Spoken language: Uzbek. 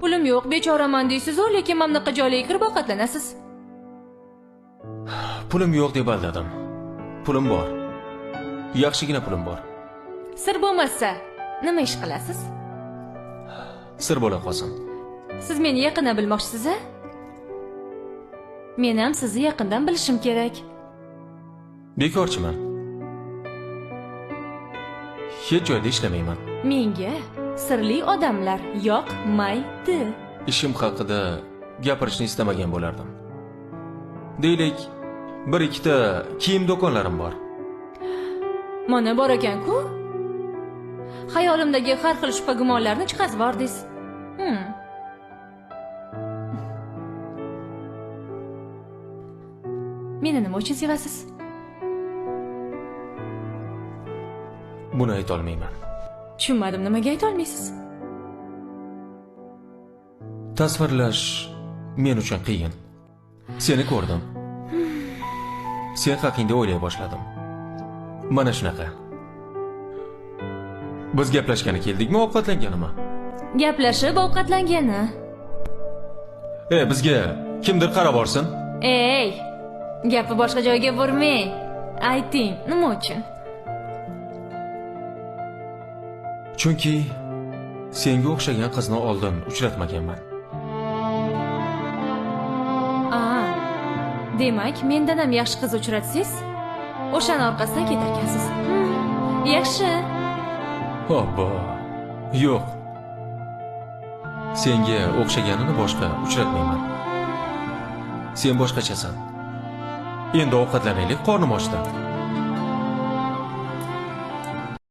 Pulim yo'q, bechoraman deysiz-u, lekin mamlaqa joylarga kirib ovqatlanasiz. Pulim yo'q deb aldadim. Pulim bor. Yaxshigina pulim bor. Sir bo'lmasa, nima ish qilasiz? Sir bo'la qolsin. Siz meni yaqindan bilmoqchisiz-a? Men ham sizni yaqindan bilishim kerak. Bekorchiman. Hech joyda ishlamayman. Menga sirli odamlar yoqmaydi. Ishim haqida gapirishni istamagan bo'lardim. Deylik, bir ikkita kiyim do'konlarim bor. Mana bor ekan-ku. Xayolimdagi har xil shubha gumonlarni chiqazib yubordingiz. Hmm. Meni nima uchun sevasiz? Buni ayta olmayman. Tushunmadim, nimaga ayta olmaysiz? Tasvirlash men uchun qiyin. Seni ko'rdim. Sen haqingda o'ylay boshladim. Mana shunaqa. Biz gaplashgani keldikmi, ovqatlanganimi? Gaplashib ovqatlangani. E, bizga kimdir qarab borsin. Ey, gapni boshqa joyga burmang. Ayting, nima uchun? Chunki senga o'xshagan qizni oldin uchratmaganman. Aa, demak, mendan ham yaxshi qiz uchratsangiz, o'shani orqasidan ketarkansiz. Hmm, yaxshi. Obbo. Yo'q. Senga o'xshaganini boshqa uchratmayman. Sen boshqachasan. Endi ovqatlanaylik, qornim ochdi.